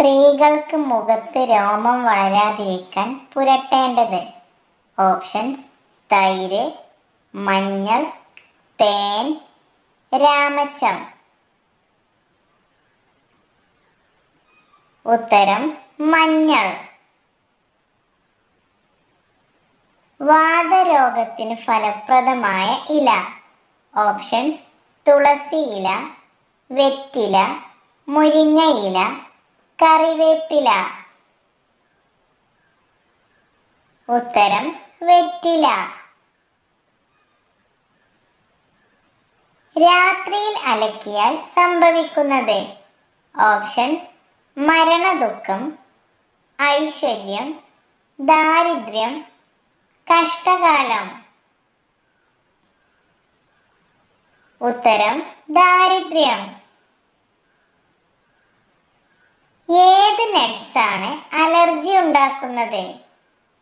സ്ത്രീകൾക്ക് മുഖത്ത് രോമം വളരാതിരിക്കാൻ പുരട്ടേണ്ടത്. ഓപ്ഷൻസ് തൈര് മഞ്ഞൾ തേൻ രാമച്ചം. ഉത്തരം മഞ്ഞൾ. വാതരോഗത്തിന് ഫലപ്രദമായ ഇല. ഓപ്ഷൻസ് തുളസി ഇല വെറ്റില മുരിങ്ങയില. കറിവേപ്പില. ഉത്തരം വെറ്റില. രാത്രിയിൽ അലക്കിയാൽ സംഭവിക്കുന്നത് ഓപ്ഷൻസ് മരണദുഃഖം ഐശ്വര്യം ദാരിദ്ര്യം കഷ്ടകാലം. ഉത്തരം ദാരിദ്ര്യം. ഏത് നട്ട്സ് ആണ് അലർജി ഉണ്ടാക്കുന്നത്?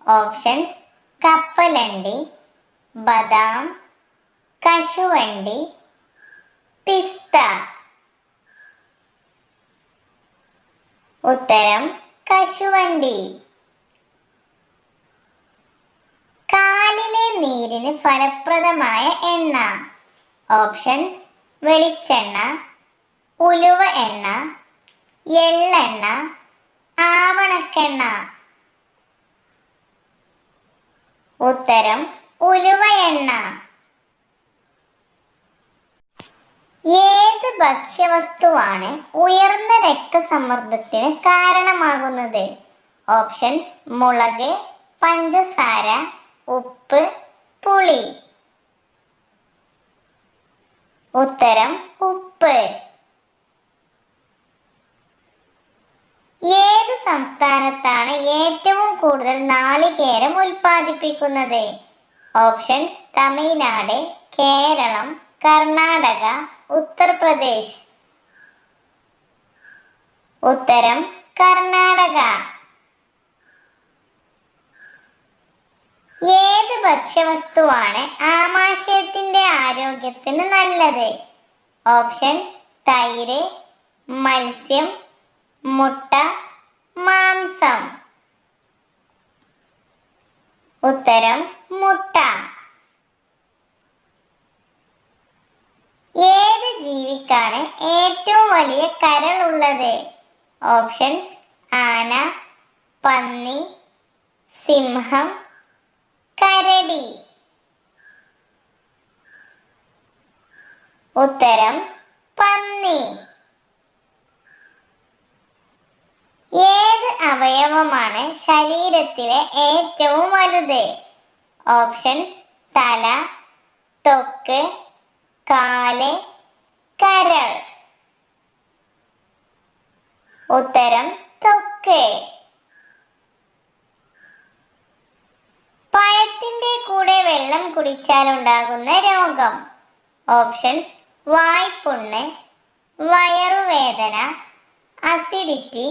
ഓപ്ഷൻസ് കപ്പലണ്ടി ബദാം കശുവണ്ടി പിസ്ത. ഉത്തരം കശുവണ്ടി. കാലിലെ നീരിന് ഫലപ്രദമായ എണ്ണ. ഓപ്ഷൻസ് വെളിച്ചെണ്ണ ഉലുവ എണ്ണ എള്ളെണ്ണ ആവണക്കെണ്ണ. ഉത്തരം ഉലുവ എണ്ണ ഏത് ഭക്ഷ്യവസ്തുവാണ് ഉയർന്ന രക്തസമ്മർദ്ദത്തിന് കാരണമാകുന്നത്? ഓപ്ഷൻസ് മുളക് പഞ്ചസാര ഉപ്പ് പുളി. ഉത്തരം ഉപ്പ്. ഏത് സംസ്ഥാനത്താണ് ഏറ്റവും കൂടുതൽ നാളികേരം ഉൽപ്പാദിപ്പിക്കുന്നത്? ഓപ്ഷൻസ് തമിഴ്നാട് കേരളം കർണാടക ഉത്തർപ്രദേശ്. ഉത്തരം കർണാടക. ഏത് ഭക്ഷ്യവസ്തുവാണ് ആമാശയത്തിന്റെ ആരോഗ്യത്തിന് നല്ലത്? ഓപ്ഷൻസ് തൈര് മത്സ്യം മുട്ട മാംസം. ഉത്തരം മുട്ട. ഏത് ജീവിക്കാണ് ഏറ്റവും വലിയ കരളുള്ളത്? ഓപ്ഷൻസ് ആന പന്നി സിംഹം കരടി. ഉത്തരം പന്നി. ഏത് അവയവമാണ് ശരീരത്തിലെ ഏറ്റവും വലുത്? ഓപ്ഷൻസ് തല തൊക്ക് കാൽ കരൾ. ഉത്തരം തൊക്ക്. പഴത്തിന്റെ കൂടെ വെള്ളം കുടിച്ചാൽ ഉണ്ടാകുന്ന രോഗം. ഓപ്ഷൻസ് വായ്പുണ്ണ് വയറുവേദന അസിഡിറ്റി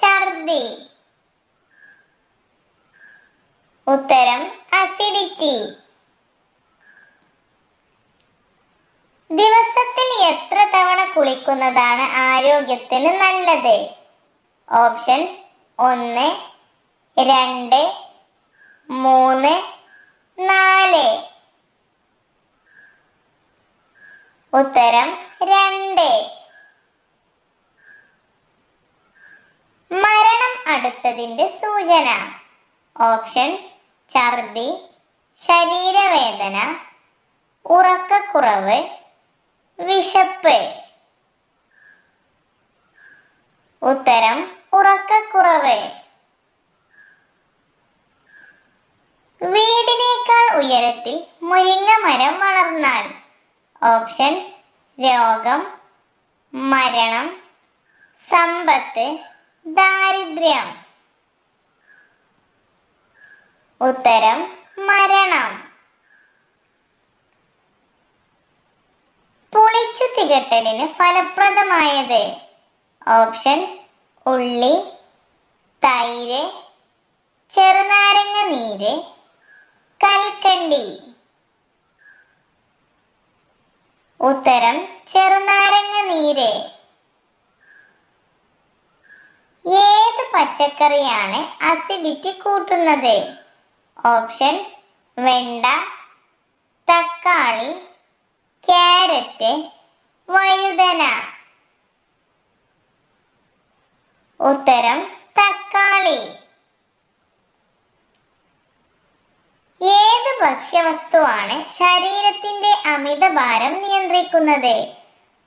ഛർദി. ഉത്തരം അസിഡിറ്റി ദിവസത്തിൽ എത്ര തവണ കുളിക്കുന്നതാണ് ആരോഗ്യത്തിന് നല്ലത്? ഓപ്ഷൻസ് ഒന്ന് രണ്ട് മൂന്ന് നാല്. ഉത്തരം രണ്ട്. മരണം അടുത്തതിന്റെ സൂചന. ഓപ്ഷൻസ് ഛർദി ശരീരവേദന ഉറക്കക്കുറവ് വിശപ്പ്. ഉത്തരം ഉറക്കക്കുറവ്. വീടിനേക്കാൾ ഉയരത്തിൽ മുരിങ്ങ മരം വളർന്നാൽ. ഓപ്ഷൻസ് രോഗം മരണം സമ്പത്ത് ദാരിദ്ര്യം. ഉത്തരം മരണം. പുളിച്ചു തികട്ടലിന് ഫലപ്രദമായത്. ഓപ്ഷൻസ് ഉള്ളി തൈര് ചെറുനാരങ്ങ നീര് കൽക്കണ്ടി. ഉത്തരം ചെറുനാരങ്ങ നീര്. പച്ചക്കറിയാണ് അസിഡിറ്റി കൂട്ടുന്നത്? ഓപ്ഷൻസ് വെണ്ട തക്കാളി ക്യാരറ്റ് വഴുതന. ഉത്തരം തക്കാളി. ഏത് ഭക്ഷ്യവസ്തുവാണ് ശരീരത്തിന്റെ അമിതഭാരം നിയന്ത്രിക്കുന്നത്?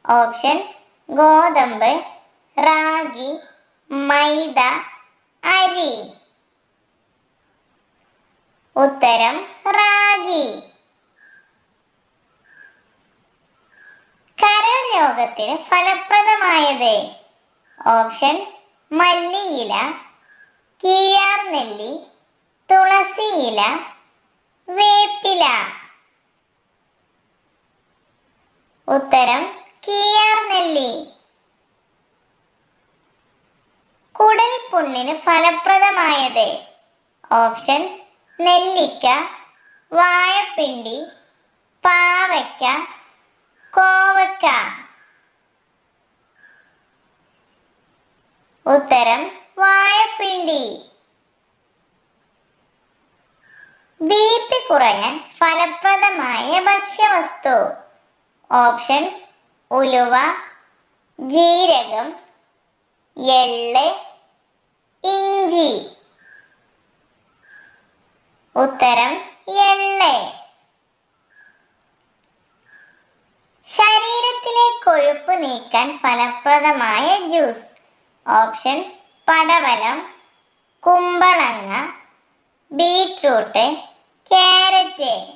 ഓപ്ഷൻസ് ഗോതമ്പ് റാഗി മൈദ അരി. ഉത്തരം റാഗി. കരൾ രോഗത്തിന് ഫലപ്രദമായത് ഓപ്ഷൻസ് മല്ലിയില കീഴാർ നെല്ലി തുളസിയില വേപ്പില. ഉത്തരം കീഴാർ നെല്ലി. കുടൽ പുണ്ണിന് ഫലപ്രദമായത്. ഓപ്ഷൻസ് നെല്ലിക്ക വാഴപ്പിണ്ടി പാവയ്ക്ക കോവക്ക. ഉത്തരം വാഴപ്പിണ്ടി. ബി കുറയാൻ ഫലപ്രദമായ ഭക്ഷ്യവസ്തു. ഓപ്ഷൻസ് ഉലുവ ജീരകം എള്ള് ഇഞ്ചി. ഉത്തരം എള്ള്. ശരീരത്തിലെ കൊഴുപ്പ് നീക്കാൻ ഫലപ്രദമായ ജ്യൂസ്. ഓപ്ഷൻസ് പടവലം കുമ്പളങ്ങ ബീട്രൂട്ട് ക്യാരറ്റ്.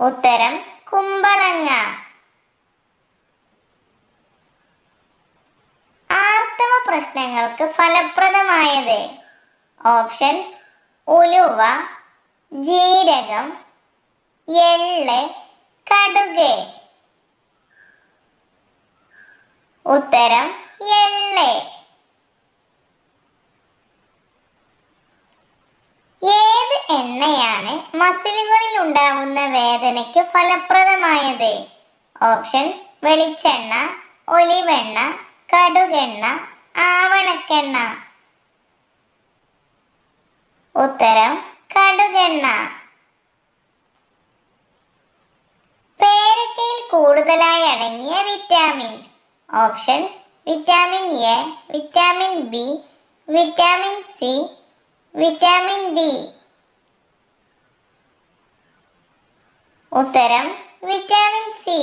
ഉത്തരം കുമ്പളങ്ങ. ആർത്തവ പ്രശ്നങ്ങൾക്ക് ഫലപ്രദമായത്? ഓപ്ഷൻസ് ഉലുവ ജീരകം എള്ള് കടുക്. ഉത്തരം എള്ള്. ഏത് എണ്ണയാണ് മസിലുകളിൽ ഉണ്ടാവുന്ന വേദനയ്ക്ക് ഫലപ്രദമായത്? ഓപ്ഷൻസ് വെളിച്ചെണ്ണ ഒലിവെണ്ണ കടുകെണ്ണ ആവണക്കെണ്ണ. ഉത്തരം കടുകെണ്ണ. പേരക്കയിൽ കൂടുതലായി അടങ്ങിയ vitamin. Options vitamin A vitamin B vitamin C vitamin D. ഉത്തരം വിറ്റാമിൻ സി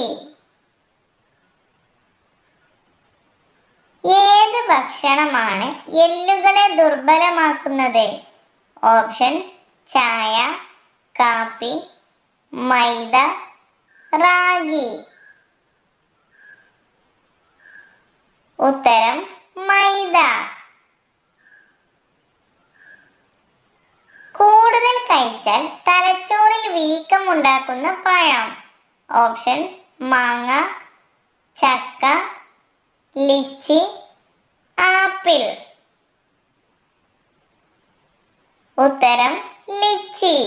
ഏത് ഭക്ഷണമാണ് എല്ലുകളെ ദുർബലമാക്കുന്നത്. ഓപ്ഷൻസ് ചായ കാപ്പി മൈദ റാഗി. ഉത്തരം മൈദ. കൂടുതൽ കഴിച്ചാൽ തലച്ചോറിൽ വീക്കം ഉണ്ടാക്കുന്ന പഴം. ഓപ്ഷൻസ് മാങ്ങ ചക്ക ലിച്ചി ആപ്പിൾ. ഉത്തരം ലിച്ചി.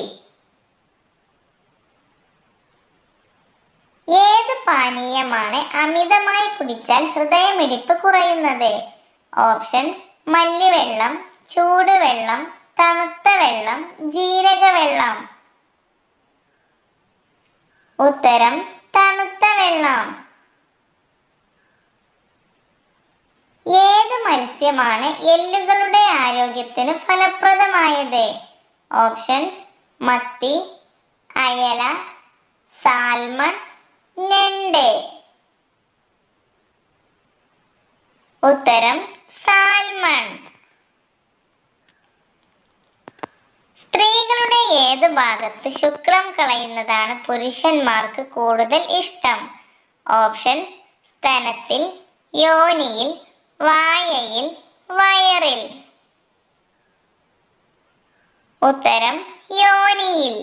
ഏത് പാനീയമാണ് അമിതമായി കുടിച്ചാൽ ഹൃദയമിടിപ്പ് കുറയുന്നത്? ഓപ്ഷൻസ് മല്ലിവെള്ളം ചൂടുവെള്ളം തണുത്ത വെള്ളം ജീരകവെള്ളം. ഉത്തരം തണുത്ത വെള്ളം ഏത് മത്സ്യമാണ് എല്ലുകളുടെ ആരോഗ്യത്തിന് ഫലപ്രദമായത്. ഓപ്ഷൻസ് മത്തി അയല സാൽമൺ ഞണ്ട്. ഉത്തരം സാൽമൺ. സ്ത്രീകളുടെ ഏത് ഭാഗത്ത് ശുക്രം കളയുന്നതാണ് പുരുഷന്മാർക്ക് കൂടുതൽ ഇഷ്ടം? ഓപ്ഷൻസ് സ്തനത്തിൽ യോനിയിൽ ഉത്തരം യോനിയിൽ.